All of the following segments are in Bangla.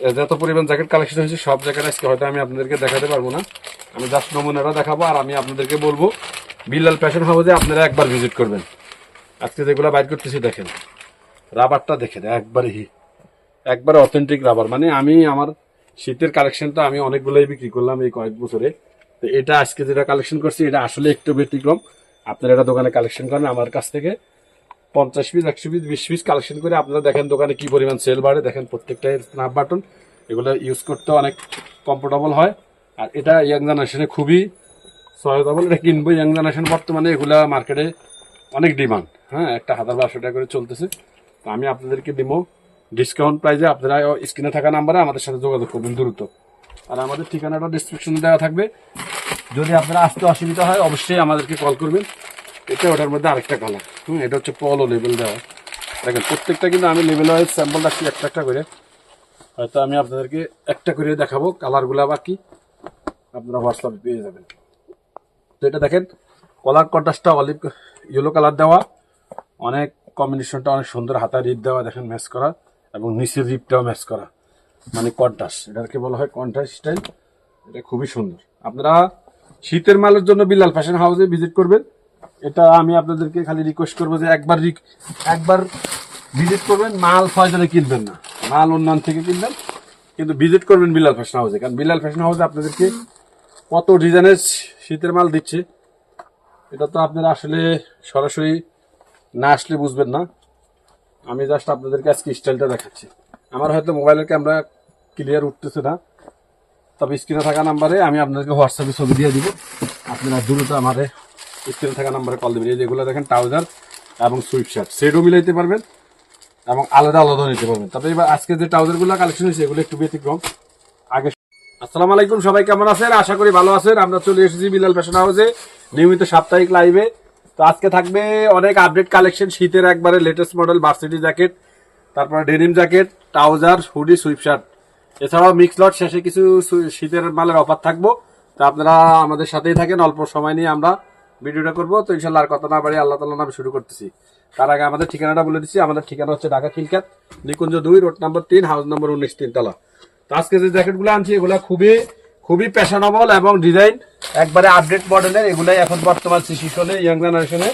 যত পরিমাণ জ্যাকেট কালেকশন হয়েছে, সব জ্যাকেট আজকে হয়তো আমি আপনাদেরকে দেখাতে পারব না। আমি জাস্ট নমুনাটা দেখাবো আর আমি আপনাদেরকে বলব বিল্লাল ফ্যাশন হাউসে আপনারা একবার ভিজিট করবেন। আজকে যেগুলো বাইর করতেছি, দেখেন। রাবারটা দেখেন, একবারে একবারে অথেন্টিক রাবার মানে আমি আমার শীতের কালেকশনটা আমি অনেকগুলোই বিক্রি করলাম এই কয়েক বছরে। তো এটা আজকে যেটা কালেকশন করছি, এটা আসলে একটু ব্যতিক্রম। আপনারা এটা দোকানে কালেকশন করেন, আমার কাছ থেকে। পঞ্চাশ পিস, একশো পিস, বিশ পিস কালেকশন করে আপনারা দেখেন দোকানে কি পরিমাণ সেল বাড়ে। দেখেন প্রত্যেকটাই স্ন্যাপ বাটন এগুলো ইউজ করতে অনেক কমফোর্টেবল হয়। আর এটা ইয়াং জেনারেশনে খুবই সহায়তাবল। এটা কিনবো ইয়াং জেনারেশন বর্তমানে এগুলা মার্কেটে অনেক ডিমান্ড হ্যাঁ একটা হাজার বারোশো টাকা করে চলতেছে। তো আমি আপনাদেরকে দিব ডিসকাউন্ট প্রাইসে আপনারা স্ক্রিনে থাকা নাম্বারে আমাদের সাথে যোগাযোগ করবেন দ্রুত। আর আমাদের ঠিকানাটা ডিসক্রিপশনে দেওয়া থাকবে। যদি আপনারা আসতে অসুবিধা হয়, অবশ্যই আমাদেরকে কল করবেন। এটা ওটার মধ্যে আরেকটা কালার হুম, এটা হচ্ছে পলো লেভেল দেওয়া। দেখেন, প্রত্যেকটা কিন্তু আমি লেভেল ওয়াইজ স্যাম্পল রাখছি একটা একটা করে। হয়তো আমি আপনাদেরকে একটা করে দেখাবো কালারগুলা বাকি আপনারা হোয়াটসঅ্যাপে পেয়ে যাবেন। তো এটা দেখেন কলার কন্ট্রাস্টটা অলিভ ইয়েলো কালার দেওয়া। অনেক কম্বিনেশনটা অনেক সুন্দর হাতা রিপ দেওয়া, দেখেন ম্যাচ করা। এবং নিচের রিপটাও ম্যাচ করা। মানে কন্ট্রাস্ট এটাকে বলা হয় কন্ট্রাস্ট স্টাইল এটা খুবই সুন্দর। আপনারা শীতের মালের জন্য বিলাল ফ্যাশন হাউসে ভিজিট করবেন। এটা আমি আপনাদেরকে খালি রিকোয়েস্ট করব যে একবার একবার ভিজিট করবেন, মাল ফয়জনে কিনবেন না। মাল অন্যান্য থেকে কিনবেন, কিন্তু ভিজিট করবেন বিল্লাল ফ্যাশন হাউসে কারণ বিল্লাল ফ্যাশন হাউসে আপনাদেরকে কত ডিজাইনের শীতের মাল দিচ্ছে, এটা তো আপনারা আসলে সরাসরি না আসলে বুঝবেন না। আমি জাস্ট আপনাদেরকে আজকে স্টাইলটা দেখাচ্ছি। আমার হয়তো মোবাইলের ক্যামেরা ক্লিয়ার উঠতেছে না, তবে স্ক্রিনে থাকা নাম্বারে আমি আপনাদেরকে হোয়াটসঅ্যাপে ছবি দিয়ে দিব। আপনারা দ্রুত আমারে স্ক্রিনে থাকা নাম্বারে কল দেবেন। এই যেগুলো দেখেন ট্রাউজার এবং সুইট শার্ট সেটও মিলাইতে পারবেন এবং আলাদা আলাদা নিতে পারবেন। তবে এবার আজকে যে ট্রাউজারগুলো কালেকশন হয়েছে, এগুলো একটু ব্যতিক্রম। আগে আসসালামু আলাইকুম, সবাই কেমন আছেন? আশা করি ভালো আছেন। আমরা চলে এসেছি বিলাল ফ্যাশন হাউসে, নিয়মিত সাপ্তাহিক লাইভে তো আজকে থাকবে অনেক আপডেট কালেকশন শীতের একবারে লেটেস্ট মডেল ভার্সিটি জ্যাকেট তারপরে denim jacket trouser hoodie sweatshirt এছাড়াও মিক্স লট শেষে কিছু শীতের মালের অফার থাকব। তো আপনারা আমাদের সাথেই থাকেন। অল্প সময় নিয়ে আমরা ভিডিওটা করব। তো ইনশাল্লাহ আর কথা না বাড়ি আল্লাহ তাল্লাহ নামে শুরু করতেছি। তার আগে আমাদের ঠিকানাটা বলে দিচ্ছি। আমাদের ঠিকানা হচ্ছে ঢাকা খিলকাত নিকুঞ্জ দুই, রোড নাম্বার তিন, হাউস নম্বর উনিশ, তিনতলা। তো আজকে যে জ্যাকেটগুলো আনছি, এগুলো খুবই খুবই প্যাশনেবল এবং ডিজাইন একবারে আপডেট মডেলের এগুলাই এখন বর্তমান সিচুয়েশনে ইয়াং জেনারেশনে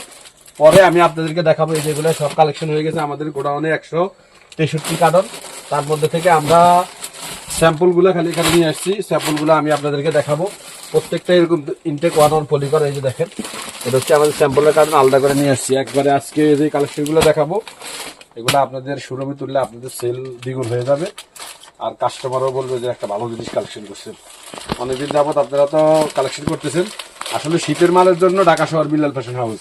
পরে আমি আপনাদেরকে দেখাবো, এই যেগুলো সব কালেকশন হয়ে গেছে আমাদের গোডাউনে একশো তেষট্টি কার্টন। তার মধ্যে থেকে আমরা স্যাম্পলগুলো খালি এখানে নিয়ে আসছি। স্যাম্পলগুলো আমি আপনাদেরকে দেখাবো। প্রত্যেকটা এরকম ইনটেক ওয়ান ওয়ান পলি করা, এই যে দেখেন। এটা হচ্ছে আমাদের স্যাম্পলের কারণে আলাদা করে নিয়ে আসছি। একবারে আজকে যে কালেকশনগুলো দেখাবো, এগুলো আপনাদের শোরুমে তুললে আপনাদের সেল দ্বিগুণ হয়ে যাবে। আর কাস্টমারও বলবে যে একটা ভালো জিনিস কালেকশন করছেন। অনেকদিন যাবত আপনারা তো কালেকশন করতেছেন। আসলে শীতের মালের জন্য ঢাকা শহর বিল্লাল ফ্যাশন হাউস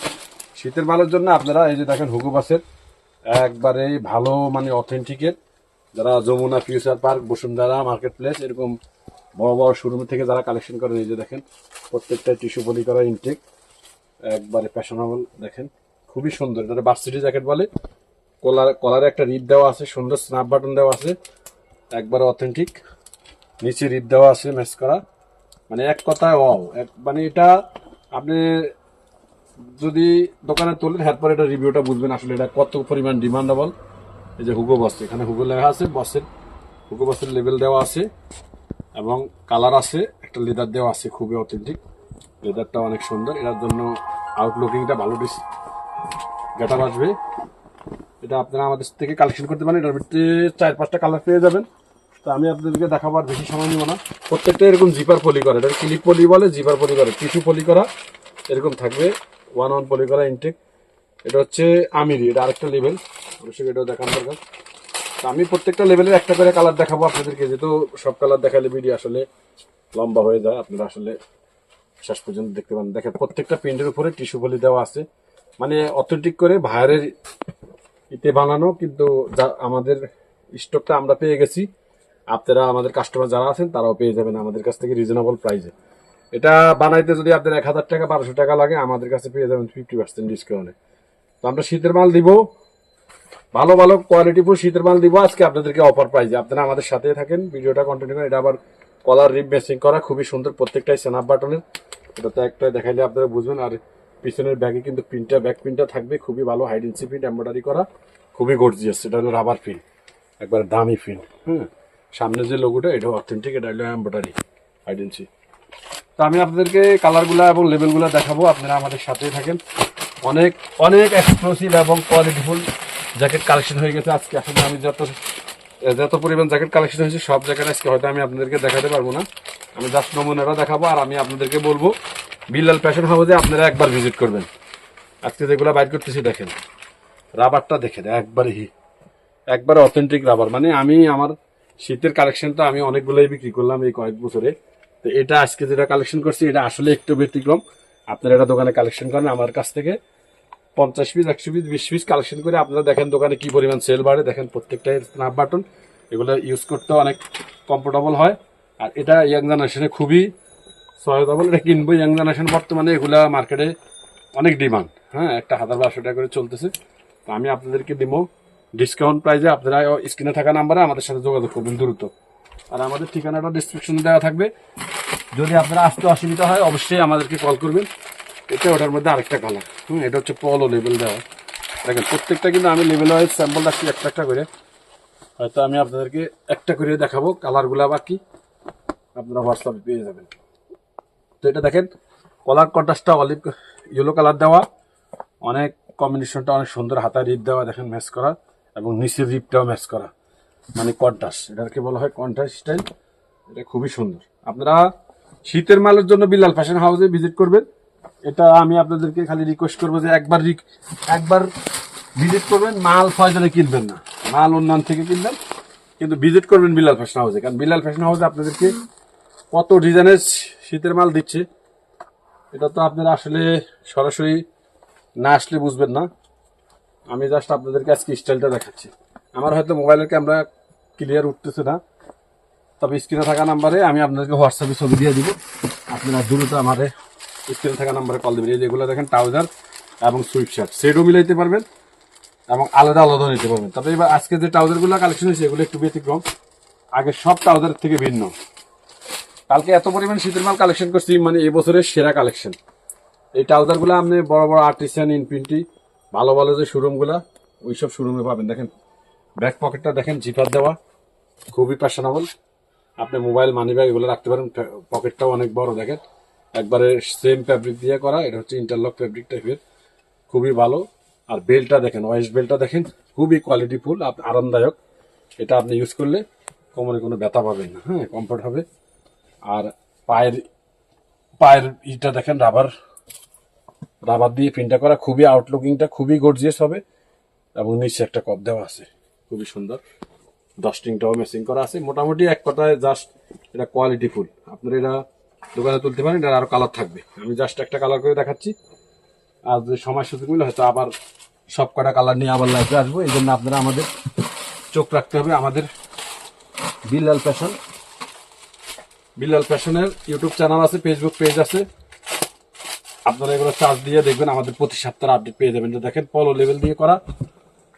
শীতের মালের জন্য আপনারা এই যে দেখেন, হুগু বাসের একবারে ভালো মানে অথেন্টিকের যারা Jamuna future park Bashundhara market place এরকম বড় বড় শোরুম থেকে যারা কালেকশন করেন এই যে দেখেন, প্রত্যেকটা টিস্যু পলি করা ইনটেক একবারে ফ্যাশনেবল দেখেন, খুবই সুন্দর। এটা বার্সিটি জ্যাকেট বলে। কলার কলারে একটা রিপ দেওয়া আছে, সুন্দর স্ন্যাপ বাটন দেওয়া আছে, একবার অথেন্টিক নিচে রিপ দেওয়া আছে ম্যাচ করা। মানে এক কথায় ওয়াও এক মানে এটা আপনি যদি দোকানে তোলেন এরপর এটা রিভিউটা বুঝবেন আসলে এটা কত পরিমাণ ডিমান্ডেবল এই যে হুগো বস এখানে হুগো লেখা আছে বসের হুগো বসের লেভেল দেওয়া আছে। এবং কালার আছে, একটা লেদার দেওয়া আছে খুবই অথেন্টিক লেদারটা অনেক সুন্দর, এটার জন্য আউটলুকিংটা ভালো ডিস গেট আসবে এটা আপনারা আমাদের থেকে কালেকশন করতে পারেন, এটার ভিতরে চার পাঁচটা কালার পেয়ে যাবেন। তো আমি আপনাদেরকে দেখাবার বেশি সময় নিব না। প্রত্যেকটা এরকম জিপার পলি করে, এটা ক্লিপ পলি বলে জিপার পলি করে টিস্যু পলি করা, এরকম থাকবে। ওয়ান ওয়ান পলি করা ইনটেক এটা হচ্ছে আমিরি, এটা আরেকটা লেভেল অবশ্যই এটাও দেখান দরকার। আমি প্রত্যেকটা লেভেলের একটা করে কালার দেখাবো আপনাদেরকে, যেহেতু সব কালার দেখালে ভিডিও আসলে লম্বা হয়ে যায়, আপনারা আসলে শেষ পর্যন্ত দেখতে পান দেখেন, প্রত্যেকটা প্রিন্টের উপরে টিস্যু পলি দেওয়া আছে। মানে অথেন্টিক করে ভাইরের ইতে বানানো, কিন্তু আমাদের স্টকটা আমরা পেয়ে গেছি। আপনারা, আমাদের কাস্টমার যারা আছেন, তারাও পেয়ে যাবেন আমাদের কাছ থেকে রিজনেবল প্রাইসে এটা বানাইতে যদি আপনার এক হাজার টাকা, বারোশো টাকা লাগে, আমাদের কাছে পেয়ে যাবেন ফিফটি পার্সেন্ট ডিসকাউন্টে তো আমরা শীতের মাল দিব ভালো ভালো কোয়ালিটিফুল শীতের মাল দিব। আজকে আপনাদেরকে অফার প্রাইজে আপনারা আমাদের সাথে থাকেন। ভিডিওটা কন্টিনিউ করেন এটা আবার কলার রিপ মেসিং করা। খুবই সুন্দর প্রত্যেকটাই সেনাপ বাটনের এটা তো একটা দেখাইলে আপনারা বুঝবেন। আর পিছনের ব্যাগে কিন্তু প্রিন্টটা ব্যাক প্রিন্টটা থাকবে। খুবই ভালো হাইডেন্সি প্রিন্ট এম্ব্রয়ডারি করা। খুবই গর্জিয়াস এটা হলো রাবার প্রিন্ট একবার দামি প্রিন্ট হুম। সামনে যে লোগোটা এটা অথেন্টিক এটা হলো এম্ব্রয়ডারি আইডেন্সি তো আমি আপনাদেরকে কালারগুলো এবং লেভেলগুলো দেখাবো। আপনারা আমাদের সাথেই থাকেন। অনেক অনেক এক্সক্লুসিভ এবং কোয়ালিটিফুল জ্যাকেট কালেকশন হয়ে গেছে আজকে। আসলে আমি যত যত পরিমাণ জ্যাকেট কালেকশন হয়েছে, সব জ্যাকেট আজকে হয়তো আমি আপনাদেরকে দেখাতে পারব না। আমি জাস্ট নমুনাটা দেখাবো আর আমি আপনাদেরকে বলব, বিল্লাল ফ্যাশন হাউসে আপনারা একবার ভিজিট করবেন। আজকে যেগুলো বাইর করতেছি, দেখেন। রাবারটা দেখেন, একবারে হি, একবারে অথেন্টিক রাবার। মানে আমি আমার শীতের কালেকশনটা আমি অনেকগুলোই বিক্রি করলাম এই কয়েক বছরে। তো এটা আজকে যেটা কালেকশন করছি, এটা আসলে একটু ব্যতিক্রম। আপনারা এটা দোকানে কালেকশন করেন আমার কাছ থেকে। পঞ্চাশ পিস, একশো পিস, বিশ পিস কালেকশন করে আপনারা দেখেন দোকানে কি পরিমাণ সেল বাড়ে। দেখেন প্রত্যেকটাই স্ন্যাপ বাটন এগুলো ইউজ করতে অনেক কমফোর্টেবল হয়। আর এটা ইয়াং জেনারেশনে খুবই সহায়তাবল। এটা কিনবো ইয়াং জেনারেশন বর্তমানে, এগুলা মার্কেটে অনেক ডিমান্ড হ্যাঁ একটা হাজার বারোশো টাকা করে চলতেছে। তো আমি আপনাদেরকে দিব ডিসকাউন্ট প্রাইজে আপনারা স্ক্রিনে থাকা নাম্বারে আমাদের সাথে যোগাযোগ করবেন দ্রুত। আর আমাদের ঠিকানাটা ডিসক্রিপশনে দেওয়া থাকবে। যদি আপনারা আসতে অসুবিধা হয়, অবশ্যই আমাদেরকে কল করবেন। এটা ওটার মধ্যে আরেকটা কালার হুম, এটা হচ্ছে পলো লেভেল দেওয়া। দেখেন, প্রত্যেকটা কিন্তু আমি লেভেল ওয়াইজ স্যাম্পল রাখছি একটা একটা করে। হয়তো আমি আপনাদেরকে একটা করে দেখাবো কালারগুলো আবার কি আপনারা হোয়াটসঅ্যাপে পেয়ে যাবেন। তো এটা দেখেন কলার কন্ট্রাস্টটা অলিভ ইয়েলো কালার দেওয়া। অনেক কম্বিনেশনটা অনেক সুন্দর হাতায় রিপ দেওয়া, দেখেন ম্যাচ করা এবং নিচের রিপটাও ম্যাচ করা। মানে কন্ট্রাস্ট এটাকে বলা হয় কন্ট্রাস্ট স্টাইল এটা খুবই সুন্দর। আপনারা শীতের মালের জন্য বিলাল ফ্যাশন হাউসে ভিজিট করবেন। এটা আমি আপনাদেরকে খালি রিকোয়েস্ট করব যে একবার একবার ভিজিট করবেন, মাল ফয়জনে কিনবেন না। মাল অন্যান্য থেকে কিনবেন, কিন্তু ভিজিট করবেন বিল্লাল ফ্যাশন হাউসে কারণ বিল্লাল ফ্যাশন হাউসে আপনাদেরকে কত ডিজাইনের শীতের মাল দিচ্ছে, এটা তো আপনারা আসলে সরাসরি না আসলে বুঝবেন না। আমি জাস্ট আপনাদেরকে আজকে স্টাইলটা দেখাচ্ছি। আমার হয়তো মোবাইলের ক্যামেরা ক্লিয়ার উঠতেছে না, তবে স্ক্রিনে থাকা নাম্বারে আমি আপনাদেরকে হোয়াটসঅ্যাপে ছবি দিয়ে দিব। আপনারা দ্রুত আমারে স্ক্রিনে থাকা নাম্বারে কল দেবেন। এই যেগুলো দেখেন ট্রাউজার এবং সুইট শার্ট সেটও মিলাইতে পারবেন এবং আলাদা আলাদা নিতে পারবেন। তবে এবার আজকে যে ট্রাউজারগুলো কালেকশন হয়েছে, এগুলো একটু ব্যতিক্রম। আগে সব ট্রাউজার থেকে ভিন্ন। কালকে এত পরিমাণ শীতের মাল কালেকশন করছি মানে এবছরের সেরা কালেকশন এই ট্রাউজারগুলো আপনি বড় বড় আর্টিসান ইনফিনিটি ভালো ভালো যে শোরুমগুলো ওই সব শোরুমে পাবেন। দেখেন ব্যাক পকেটটা দেখেন জিপার দেওয়া, খুবই ফ্যাশনেবল আপনি মোবাইল মানি ব্যাগ এগুলো রাখতে পারেন পকেটটাও অনেক বড়, দেখেন। একবারে সেম ফ্যাব্রিক দিয়ে করা, এটা হচ্ছে ইন্টারলক ফ্যাব্রিক টাইপের খুবই ভালো। আর বেল্টটা দেখেন ওয়েস্ট বেল্টটা দেখেন, খুবই কোয়ালিটিফুল আরামদায়ক। এটা আপনি ইউজ করলে কোমরে কোনো ব্যথা পাবেন না হ্যাঁ কমফোর্ট হবে। আর পায়ের পায়ের ইটা দেখেন রাবার রাবার দিয়ে প্রিন্টটা করা, খুবই আউটলুকিংটা খুবই গর্জিয়াস হবে। এবং নিচে একটা কপ দেওয়া আছে, খুবই সুন্দর। ডাস্টিংটাও মেসিং করা আছে। মোটামুটি এক কথায় জাস্ট এটা কোয়ালিটি ফুল আপনারা এটা দোকানে তুলতে পারেন এটা আরও কালার থাকবে। আমি জাস্ট একটা কালার করে দেখাচ্ছি। আর যদি সময় সুযোগ মিলে, হয়তো আবার সব কটা কালার নিয়ে আবার লাইফে আসব। এই জন্য আপনারা আমাদের চোখ রাখতে হবে। আমাদের বিল্লাল ফ্যাশন। বিল্লাল ফ্যাশনের ইউটিউব চ্যানেল আছে ফেসবুক পেজ আছে। আপনারা এগুলো চার্জ দিয়ে দেখবেন, আমাদের প্রতি সপ্তাহে আপডেট পেয়ে যাবেন। দেখেন পলো লেভেল দিয়ে করা।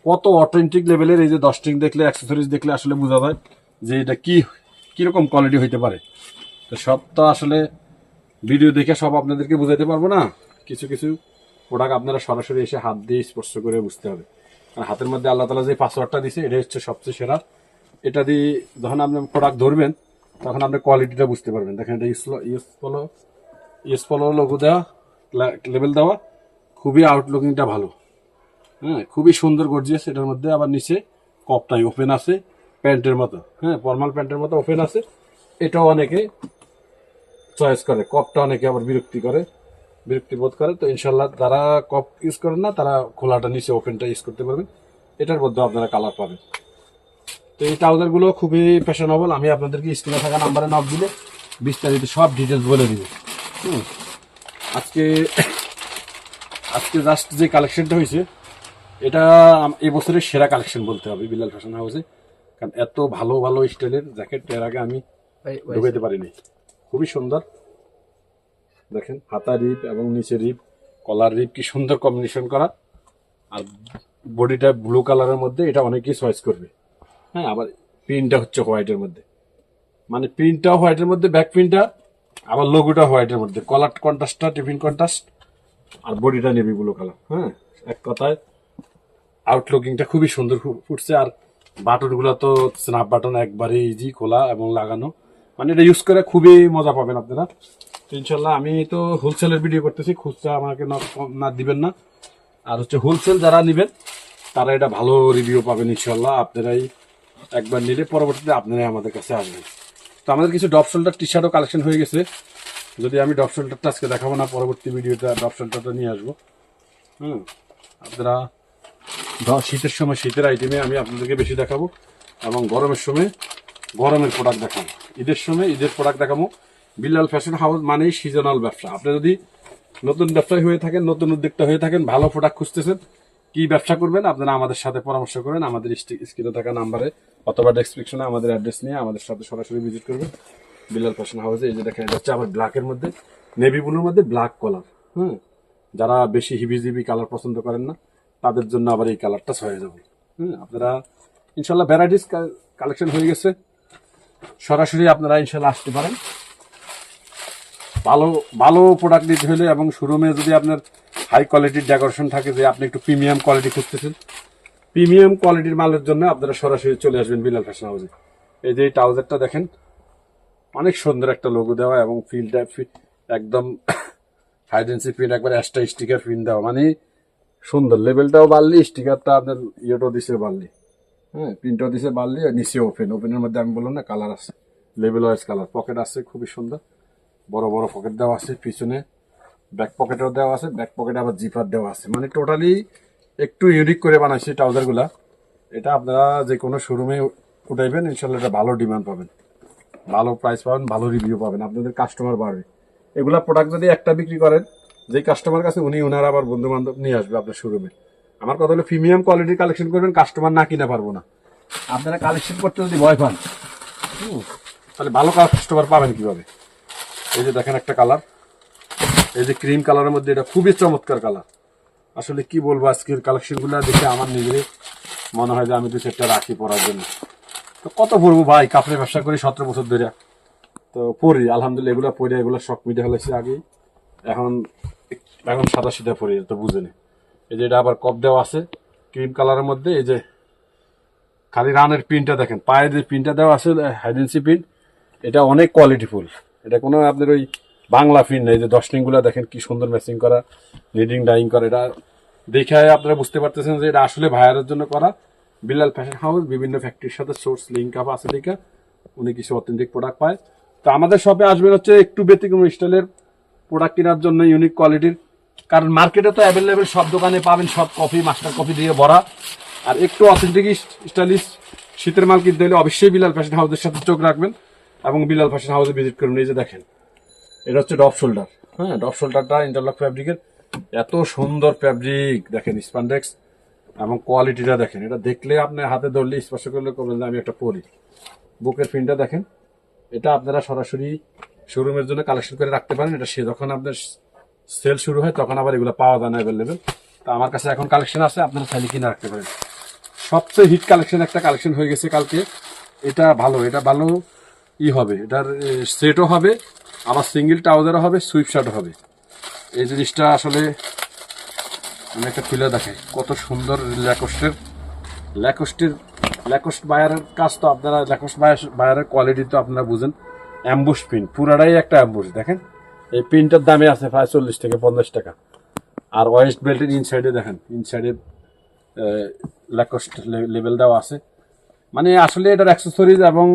কত অথেন্টিক লেভেলের এই যে দশটিং দেখলে অ্যাক্সেসরিজ দেখলে আসলে বোঝা যায় যে এটা কি, কীরকম কোয়ালিটি হইতে পারে। সব তো আসলে ভিডিও দেখে সব আপনাদেরকে বোঝাতে পারব না। কিছু কিছু প্রোডাক্ট আপনারা সরাসরি এসে হাত দিয়ে স্পর্শ করে বুঝতে হবে। আর হাতের মধ্যে আল্লাহ তালা যে পাসওয়ার্ডটা দিছে এটা হচ্ছে সবচেয়ে সেরা। এটা দিয়ে যখন আপনি প্রোডাক্ট ধরবেন, তখন আপনি কোয়ালিটিটা বুঝতে পারবেন। দেখেন এটা use follow use follow logo দেওয়া লেভেল দেওয়া, খুবই আউটলুকিংটা ভালো। হ্যাঁ খুবই সুন্দর গর্জিয়াস এটার মধ্যে আবার নিচে কপটাই ওপেন আছে, প্যান্টের মতো। হ্যাঁ ফর্মাল প্যান্টের মতো ওপেন আছে। এটাও অনেকে চয়েস করে। কপটা অনেকে আবার বিরক্তি করে বিরক্তি বোধ করে। তো ইনশাল্লাহ যারা কপ ইউজ করেন না তারা খোলাটা নিচে ওপেনটা ইউজ করতে পারবেন। এটার মধ্যে আপনারা কালার পাবেন। তো এই ট্রাউজারগুলো খুবই ফ্যাশনেবল আমি আপনাদেরকে স্ক্রিনে থাকা নাম্বারে নক দিলে বিস্তারিত সব ডিটেলস বলে দিব। হুম। আজকে আজকে জাস্ট যে কালেকশনটা হয়েছে এটা আম- এই বছরের সেরা কালেকশন বলতে হবে বিলাল ফ্যাশন হাউসে কারণ এত ভালো ভালো স্টাইলের জ্যাকেট এর আগে আমি ঢুকাইতে পারিনি। খুবই সুন্দর। দেখেন হাতা রিপ এবং নিচে রিপ কলার রিপ কি সুন্দর কম্বিনেশন করা। আর বডিটা ব্লু কালারের মধ্যে এটা অনেকেই চয়েস করবে। হ্যাঁ আবার প্রিন্টটা হচ্ছে হোয়াইটের মধ্যে। মানে প্রিন্টটা হোয়াইটের মধ্যে ব্যাক প্রিন্টটা আবার লোগোটা হোয়াইটের মধ্যে। কলার কন্ট্রাস্টটা টিফিন কন্ট্রাস্ট আর বডিটা নেভি ব্লু কালার হ্যাঁ এক কথায় আউটলুকিংটা খুবই সুন্দর ফুটছে। আর বাটনগুলো তো স্ন্যাপ বাটন একবারে ইজি খোলা এবং লাগানো। মানে এটা ইউজ করে খুবই মজা পাবেন আপনারা। তো ইনশাল্লাহ আমি তো হোলসেলের ভিডিও করতেছি, খুচরা আমাকে না দিবেন না। আর হচ্ছে হোলসেল যারা নেবেন, তারা এটা ভালো রিভিউ পাবেন ইনশাল্লাহ। আপনারাই একবার নিলে পরবর্তীতে আপনারাই আমাদের কাছে আসবেন। তো আমাদের কিছু ডপ শোল্ডার টি শার্টও কালেকশন হয়ে গেছে। যদি আমি ডপ শোল্ডারটা আজকে দেখাবো না, পরবর্তী ভিডিওতে ডপ শোল্ডারটা নিয়ে আসব। হুম, আপনারা শীতের সময় শীতের আইটেমে আমি আপনাদেরকে বেশি দেখাবো এবং গরমের সময় গরমের প্রোডাক্ট দেখাবো। ঈদের সময় ঈদের প্রোডাক্ট দেখাবো। বিল্লাল ফ্যাশন হাউস মানেই সিজনাল ব্যবসা। আপনি যদি নতুন ব্যবসায়ী হয়ে থাকেন, নতুন উদ্যোক্তা হয়ে থাকেন, ভালো প্রোডাক্ট খুঁজতেছেন, কি ব্যবসা করবেন? আপনারা আমাদের সাথে পরামর্শ করেন, আমাদের স্ক্রিনে থাকা নাম্বারে অথবা ডেসক্রিপশনে আমাদের অ্যাড্রেস নিয়ে আমাদের সাথে সরাসরি ভিজিট করবেন। বিল্লাল ফ্যাশন হাউসে এই যে দেখেন এটা হচ্ছে আবার ব্ল্যাকের মধ্যে নেভি ব্লুর মধ্যে ব্ল্যাক কলার হুম? যারা বেশি হিবিজিবি কালার পছন্দ করেন না, তাদের জন্য আবার এই কালারটা হয়ে যাবে। হুম, আপনারা ইনশাল্লাহ ভ্যারাইটিস কালেকশন হয়ে গেছে। সরাসরি আপনারা ইনশাল্লাহ আসতে পারেন। ভালো ভালো প্রোডাক্ট নিতে হলে এবং শোরুমে যদি আপনার হাই কোয়ালিটির ডেকোরেশন থাকে যে আপনি একটু প্রিমিয়াম কোয়ালিটি খুঁজতেছেন প্রিমিয়াম কোয়ালিটির মালের জন্য আপনারা সরাসরি চলে আসবেন বিলাল ফ্যাশন হাউসে এই যে ট্রাউজারটা দেখেন, অনেক সুন্দর একটা লোগো দেওয়া এবং ফিলটা একদম হাইডেন্সি প্রিন্ট একবার এক্সট্রা স্টিকার প্রিন্ট দেওয়া। মানে সুন্দর লেভেলটাও বাড়লি স্টিকারটা আপনার ইয়েটাও দিছে বাড়লি। হ্যাঁ প্রিন্টও দিছে বাড়লি, আর নিচে ওপেন ওপেনের মধ্যে আমি বললাম না কালার আছে। লেভেল ওয়াইজ কালার পকেট আছে, খুবই সুন্দর। বড় বড় পকেট দেওয়া আছে, পিছনে ব্যাক পকেটও দেওয়া আছে ব্যাক পকেটে আবার জিপার দেওয়া আছে। মানে টোটালি একটু ইউনিক করে বানাইছে ট্রাউজারগুলা এটা আপনারা যে কোনো শোরুমে উঠাইবেন ইনশাল্লাহ এটা ভালো ডিমান্ড পাবেন। ভালো প্রাইস পাবেন, ভালো রিভিউ পাবেন। আপনাদের কাস্টমার বাড়বে। এগুলা প্রোডাক্ট যদি একটা বিক্রি করেন যে কাস্টমার কাছে উনি ওনার আবার বন্ধু বান্ধব নিয়ে আসবে আপনার শোরুমে আমার কথা হলো প্রিমিয়াম কোয়ালিটির কালেকশন করবেন কাস্টমার না কিনে পারব না। আপনারা কালেকশন করতে যদি ভয় পান তাহলে ভালো কাস্টমার পাবেন কীভাবে? এই যে দেখেন একটা কালার এই যে ক্রিম কালারের মধ্যে এটা খুবই চমৎকার কালার আসলে কি বলব, আজকের কালেকশনগুলো দেখে আমার নিজেরই মনে হয় যে আমি দু চারটা রাখি পরার জন্য। তো কত পড়ব ভাই, কাপড়ের ব্যবসা করি সতেরো বছর ধরে। তো পড়ি আলহামদুলিল্লাহ এগুলো পরে, এগুলো শখ মিটে ফেলেছি আগে এখন এখন সাদা সিধা পরি, তো বুঝেনি এই যে এটা আবার কপ দেওয়া আছে ক্রিম কালারের মধ্যে, এই যে খালি রানের পিনটা দেখেন পায়ের যে পিনটা দেওয়া আছে হাইডেন্সি পিন এটা অনেক কোয়ালিটিফুল এটা কোনো আপনার ওই বাংলা পিন নেই যে দশগুলা দেখেন কি সুন্দর ম্যাচিং করা নিডিং ডাইং করা, এটা দেখে আপনারা বুঝতে পারতেছেন যে এটা আসলে ভাইয়ারের জন্য করা। বিলাল ফ্যাশন হাউস বিভিন্ন ফ্যাক্টরির সাথে সোর্স লিঙ্ক আপ আছে দেখে উনি কিছু অথেন্টিক প্রোডাক্ট পায়। তো আমাদের শপে আসবেন হচ্ছে একটু ব্যতিক্রম স্টাইলের প্রোডাক্ট কেনার জন্য ইউনিক কোয়ালিটির কারণ মার্কেটে তো অ্যাভেলেবেল সব দোকানে পাবেন, সব কফি মাস্টার কফি দিয়ে ভরা। আর একটু অথেন্টিক স্টাইলিশ শীতের মাল কিনতে হলে অবশ্যই বিলাল ফ্যাশন হাউসের সাথে চোখ রাখবেন এবং বিলাল ফ্যাশন হাউসে ভিজিট করবেন এই যে দেখেন, এটা হচ্ছে ডপ শোল্ডার হ্যাঁ ডপ শোল্ডারটা ইন্টারলক ফ্যাব্রিকের এত সুন্দর ফ্যাব্রিক দেখেন স্পান্ডেক্স এবং কোয়ালিটিটা দেখেন। এটা দেখলে আপনি হাতে ধরলে, স্পর্শ করলে করবেন যে আমি একটা পরি। বুকের পিনটা দেখেন, এটা আপনারা সরাসরি শোরুমের জন্য কালেকশন করে রাখতে পারেন। এটা সে যখন আপনার সেল শুরু হয়, তখন আবার এগুলো পাওয়া যায় না অ্যাভেলেবেল তো আমার কাছে এখন কালেকশন আছে, আপনারা চাইলে কিনে রাখতে পারেন। সবচেয়ে হিট কালেকশন একটা কালেকশন হয়ে গেছে কালকে। এটা ভালো এটা ভালো ই হবে, এটার সেটও হবে, আবার সিঙ্গেল ট্রাউজারও হবে সুইপ শার্টও হবে। এই জিনিসটা আসলে আমি একটা খুলে দেখাই, কত সুন্দর ল্যাকোস্টের ল্যাকোস্টের ল্যাকোস্ট বায়ারের কাজ তো আপনারা ল্যাকোস্ট বায়ারের কোয়ালিটি তো আপনারা বুঝেন। অ্যাম্বুশ পিন পুরাটাই একটা অ্যাম্বুশ দেখেন। এই পিনটার দামে আছে প্রায় চল্লিশ থেকে পঞ্চাশ টাকা। আর ওয়েস্ট বেল্টের ইনসাইডে দেখেন ইনসাইডে ল্যাকোস্ট লেভেল দেওয়া আছে। মানে আসলে এটার অ্যাক্সেসরিজ এবং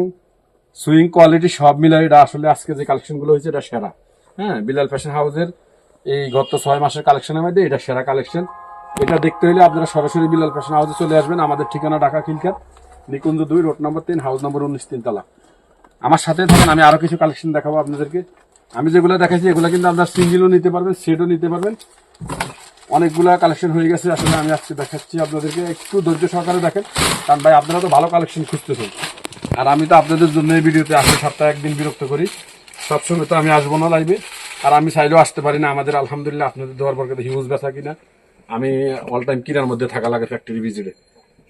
সুইং কোয়ালিটি সব মিলাই এটা আসলে আজকে যে কালেকশনগুলো হয়েছে, এটা সেরা। হ্যাঁ বিলাল ফ্যাশন হাউসের এই গত ছয় মাসের কালেকশনের মধ্যে এটা সেরা কালেকশন এটা দেখতে হলে আপনারা সরাসরি বিলাল ফ্যাশন হাউসে চলে আসবেন। আমাদের ঠিকানা ঢাকা খিলকার নিকুঞ্জ দুই রোড নম্বর তিন হাউস নম্বর উনিশ, তিনতলা। আমার সাথে থাকেন, আমি আরও কিছু কালেকশন দেখাবো আপনাদেরকে। আমি যেগুলো দেখাচ্ছি এগুলো কিন্তু আপনার সিঙ্গেলও নিতে পারবেন, সেটও নিতে পারবেন। অনেকগুলা কালেকশন হয়ে গেছে, আসলে আমি আজকে দেখাচ্ছি আপনাদেরকে। একটু ধৈর্য সহকারে দেখেন। কারণ ভাই, আপনারা তো ভালো কালেকশন খুঁজতেছেন। আর আমি তো আপনাদের জন্য এই ভিডিওতে আসলে সপ্তাহে একদিন বিরক্ত করি। সবসময় তো আমি আসব না লাইভে আর আমি চাইলেও আসতে পারি না। আমাদের আলহামদুলিল্লাহ আপনাদের দেওয়ার পর হিউজ ব্যথা কিনা। আমি অল টাইম কিনার মধ্যে থাকা লাগে ফ্যাক্টরি ভিজিটে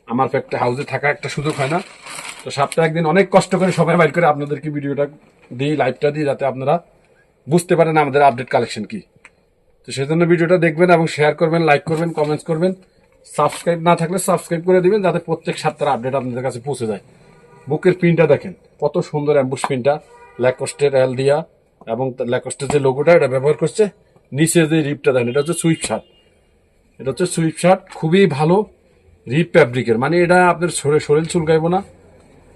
আমার ফ্যাক্টরি হাউসে থাকা একটা সুযোগ হয় না। তো সপ্তাহে একদিন অনেক কষ্ট করে সবাই বাইর করে আপনাদেরকে ভিডিওটা দিই লাইভটা দিই, যাতে আপনারা বুঝতে পারেন আমাদের আপডেট কালেকশন কি। তো সেজন্য ভিডিওটা দেখবেন এবং শেয়ার করবেন লাইক করবেন কমেন্টস করবেন। সাবস্ক্রাইব না থাকলে সাবস্ক্রাইব করে দিবেন, যাতে প্রত্যেক সপ্তাহের আপডেট আপনাদের কাছে পৌঁছে যায়। বুকের প্রিন্টটা দেখেন, কত সুন্দর অ্যাম্বুশ প্রিন্টটা ল্যাকস্টের এল দিয়া এবং ল্যাকস্টের যে লোগোটা এটা ব্যবহার করছে, নিচে যে রিপটা দেখেন, এটা হচ্ছে সুইপ শার্ট এটা হচ্ছে সুইপ শার্ট খুবই ভালো রিপ ফ্যাব্রিকের মানে এটা আপনার শরীর শরীর চুলকাইবো না।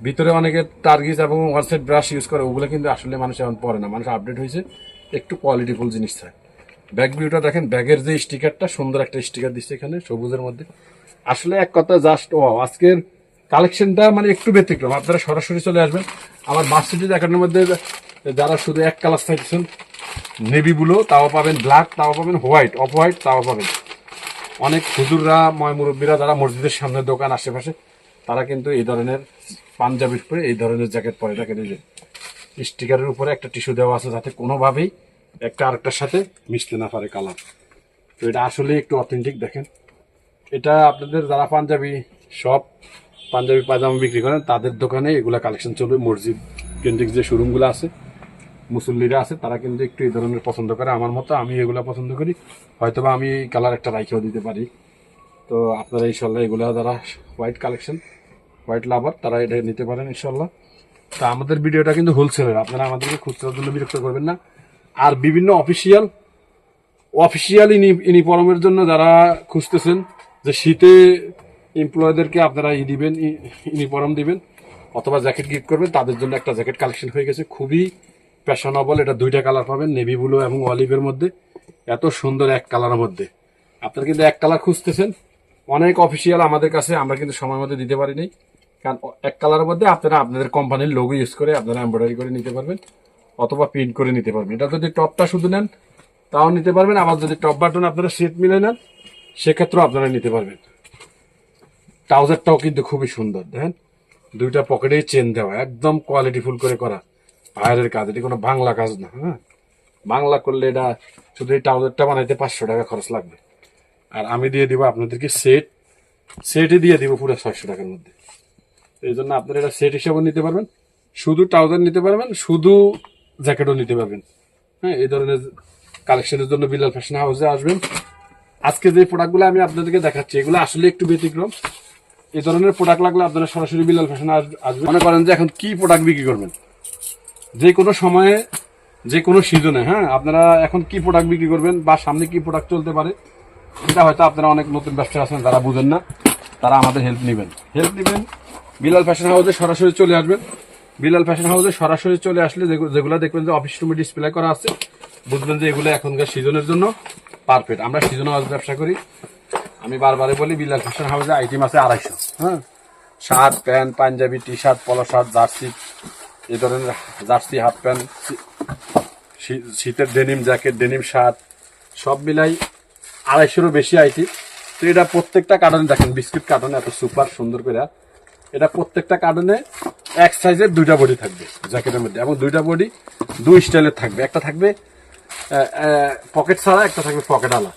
ভিতরে অনেকে টার্গিস এবং ওয়ান ব্রাশ ইউজ করে, ওগুলো কিন্তু আসলে মানুষ এখন পরে না। মানুষ আপডেট হয়েছে, একটু কোয়ালিটিফুল জিনিস থাকে। ব্যাগ ভিউটা দেখেন ব্যাগের যে স্টিকারটা সুন্দর একটা স্টিকার দিচ্ছে এখানে, সবুজের মধ্যে। আসলে এক কথা জাস্ট ও আজকের কালেকশনটা মানে একটু ব্যতিক্রম। আপনারা সরাসরি চলে আসবেন। আমার মার্সিডিজ দেখানোর মধ্যে যারা শুধু এক কালার চাইছেন নেভি ব্লু তাও পাবেন ব্ল্যাক তাও পাবেন হোয়াইট অফ হোয়াইট তাও পাবেন। অনেক হুজুররা, ময় মুরব্বীরা যারা মসজিদের সামনে দোকান, আশেপাশে তারা কিন্তু এই ধরনের পাঞ্জাবির উপরে এই ধরনের জ্যাকেট পরে থাকে নিজে স্টিকারের উপরে একটা টিস্যু দেওয়া আছে যাতে কোনোভাবেই একটা আরেকটার সাথে মিশতে না পারে কালার। তো এটা আসলে একটু অথেন্টিক দেখেন। এটা আপনাদের যারা পাঞ্জাবি সব পাঞ্জাবি পাজামা বিক্রি করেন, তাদের দোকানে এগুলা কালেকশন চলবে, মসজিদ কেন্দ্রিক যে শোরুমগুলো আছে, মুসল্লিরা আছে, তারা কিন্তু একটু এই ধরনের পছন্দ করে। আমার মতো আমি এগুলো পছন্দ করি, হয়তোবা আমি কালার একটা রাইখেও দিতে পারি। তো আপনারা ইনশাল্লাহ এগুলা যারা হোয়াইট কালেকশন হোয়াইট লাভার তারা এটা নিতে পারেন ইনশাল্লাহ তা আমাদের ভিডিওটা কিন্তু হোলসেলের আপনারা আমাদেরকে খুচরার জন্য বিরক্ত করবেন না। আর বিভিন্ন অফিসিয়াল অফিসিয়াল ইউনিফর্মের জন্য যারা খুঁজতেছেন যে শীতে এমপ্লয়ীদেরকে আপনারা ই দিবেন ইউনিফর্ম দিবেন, অথবা জ্যাকেট গিফট করবেন, তাদের জন্য একটা জ্যাকেট কালেকশন হয়ে গেছে। খুবই ফ্যাশনেবল এটা দুইটা কালার পাবেন নেভি ব্লু এবং অলিভের মধ্যে। এত সুন্দর এক কালারের মধ্যে। আপনারা কিন্তু এক কালার খুঁজতেছেন অনেক অফিসিয়াল আমাদের কাছে, আমরা কিন্তু সময় মতো দিতে পারিনি। কারণ এক কালারের মধ্যে আপনারা আপনাদের কোম্পানির লোগো ইউজ করে, আপনারা এমব্রয়ডারি করে নিতে পারবেন, অথবা প্রিন্ট করে নিতে পারবেন। এটা যদি টপটা শুধু নেন, তাও নিতে পারবেন। আবার যদি টপ বাটন আপনারা সেট মিলে নেন, সেক্ষেত্রেও আপনারা নিতে পারবেন। ট্রাউজারটাও কিন্তু খুবই সুন্দর, দেখেন। দুইটা পকেটেই চেন দেওয়া, একদম কোয়ালিটিফুল করে করা। বাইরের কাজ, এটি কোনো বাংলা কাজ না হ্যাঁ? বাংলা করলে এটা শুধু এই ট্রাউজারটা বানাইতে পাঁচশো টাকা খরচ লাগবে। আর আমি দিয়ে দিব আপনাদেরকে সেট সেটই দিয়ে দিব পুরো ছয়শো টাকার মধ্যে। এই জন্য আপনারা এটা সেট হিসেবে নিতে পারবেন, শুধু ট্রাউজার নিতে পারবেন, শুধু জ্যাকেটও নিতে পারবেন। হ্যাঁ এই ধরনের কালেকশনের জন্য বিলাল ফ্যাশন হাউসে আসবেন। আজকে যে প্রোডাক্টগুলো আমি আপনাদেরকে দেখাচ্ছি, এগুলো আসলে একটু ব্যতিক্রম। এই ধরনের প্রোডাক্ট লাগলে আপনারা সরাসরি বিলাল ফ্যাশন আসবেন। মনে করেন যে এখন কি প্রোডাক্ট বিক্রি করবেন? যে কোনো সময়ে, যে কোনো সিজনে হ্যাঁ আপনারা এখন কি প্রোডাক্ট বিক্রি করবেন বা সামনে কি প্রোডাক্ট চলতে পারে এটা হয়তো আপনারা অনেক নতুন ব্যবসা আছেন যারা বুঝেন না। তারা আমাদের হেল্প নেবেন। হেল্প নেবেন? বিলাল ফ্যাশন হাউসে সরাসরি চলে আসবেন। বিলাল ফ্যাশন হাউসে সরাসরি চলে আসলে যেগু- যেগুলো দেখবেন যে অফিস রুমে ডিসপ্লে করা আছে, বুঝবেন যে এগুলো এখনকার সিজনের জন্য পারফেক্ট আমরা সিজন হাউস ব্যবসা করি। আমি বারবারে বলি বিলাল ফ্যাশন হাউসে আইটেম আছে আড়াইশো। হ্যাঁ? Shirt pant panjabi T shirt polo shirt jersey এ ধরনের জার্সি হাফ প্যান্ট শীতের ডেনিম জ্যাকেট ডেনিম শার্ট সব মিলাই আড়াইশোরও বেশি আইটি। তো এটা প্রত্যেকটা কার্টনে দেখেন, বিস্কিট কার্টনে এত সুপার, সুন্দর করে। এটা প্রত্যেকটা কার্টনে এক সাইজের দুইটা বডি থাকবে জ্যাকেটের মধ্যে এবং দুইটা বডি দুই স্টাইলের থাকবে। একটা থাকবে পকেট ছাড়া, একটা থাকবে পকেট আলা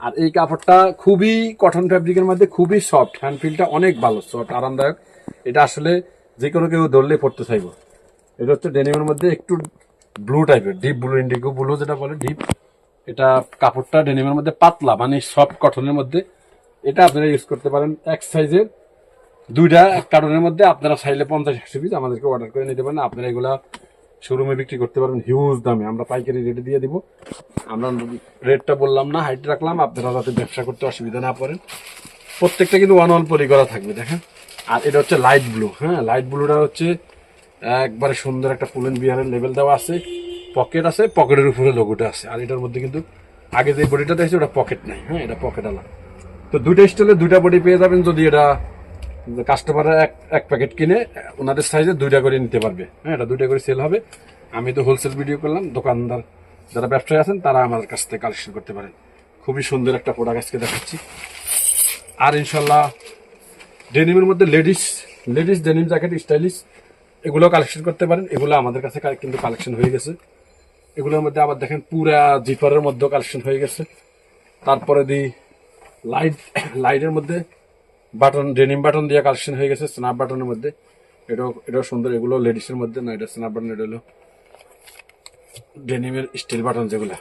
আর এই কাপড়টা খুবই কটন ফ্যাব্রিকের মধ্যে খুবই সফট, হ্যান্ড ফিলটা অনেক ভালো, সফট, আরামদায়ক। এটা আসলে যে কোনো কেউ ধরলে পড়তে চাইব। এটা হচ্ছে ডেনিমের মধ্যে একটু ব্লু টাইপের, ডিপ ব্লু, ইন্ডিগো ব্লু যেটা বলে, ডিপ। এটা কাপড়টা ডেনিমের মধ্যে পাতলা মানে সফট কটনের মধ্যে। এটা আপনারা ইউজ করতে পারেন এক সাইজের দুইটা কার্টনের মধ্যে আপনারা চাইলে পঞ্চাশ, একশো পিস আমাদেরকে অর্ডার করে নিতে পারেন। আপনারা এগুলা শোরুমে বিক্রি করতে পারেন হিউজ দামে। আমরা পাইকারি রেটে দিয়ে দিব। আমরা রেটটা বললাম না হাইট রাখলাম। আপনারা যাতে ব্যবসা করতে অসুবিধা না পড়েন। প্রত্যেকটা কিন্তু ওয়ান ওয়ান পরি করা থাকবে, দেখেন। আর এটা হচ্ছে লাইট ব্লু হ্যাঁ? লাইট ব্লুটা হচ্ছে একবারে সুন্দর একটা ফুলেন বিহারের লেভেল দেওয়া আছে। পকেট আছে পকেটের উপরে লোগোটা আছে। আর এটার মধ্যে কিন্তু আগে যে বডিটা দেখছি, ওটা পকেট নাই হ্যাঁ এটা পকেট আলা তো দুইটা স্টাইলে দুইটা বডি পেয়ে যাবেন যদি এটা কাস্টমাররা এক এক প্যাকেট কিনে, ওনাদের সাইজে দুইটা করে নিতে পারবে। হ্যাঁ এটা দুইটা করে সেল হবে। আমি তো হোলসেল ভিডিও করলাম, দোকানদার যারা ব্যবসায়ী আছেন, তারা আমার কাছ থেকে কালেকশন করতে পারেন। খুবই সুন্দর একটা প্রোডাক্ট আজকে দেখাচ্ছি। আর ইনশাল্লাহ ডেনিমের মধ্যে ladies ladies denim jacket stylish এগুলো কালেকশন করতে পারেন। এগুলো আমাদের কাছে কিন্তু কালেকশন হয়ে গেছে। এগুলোর মধ্যে আবার দেখেন পুরা জিপারের মধ্যে কালেকশন হয়ে গেছে। তারপরে দি লাইট লাইটের মধ্যে বাটন ডেনিম বাটন দিয়ে কালেকশন হয়ে গেছে স্ন্যাপ বাটনের মধ্যে। এটাও এটাও সুন্দর, এগুলো লেডিসের মধ্যে না, এটা স্ন্যাপ বাটন এটা হলো ডেনিমের স্টিল বাটন যেগুলো।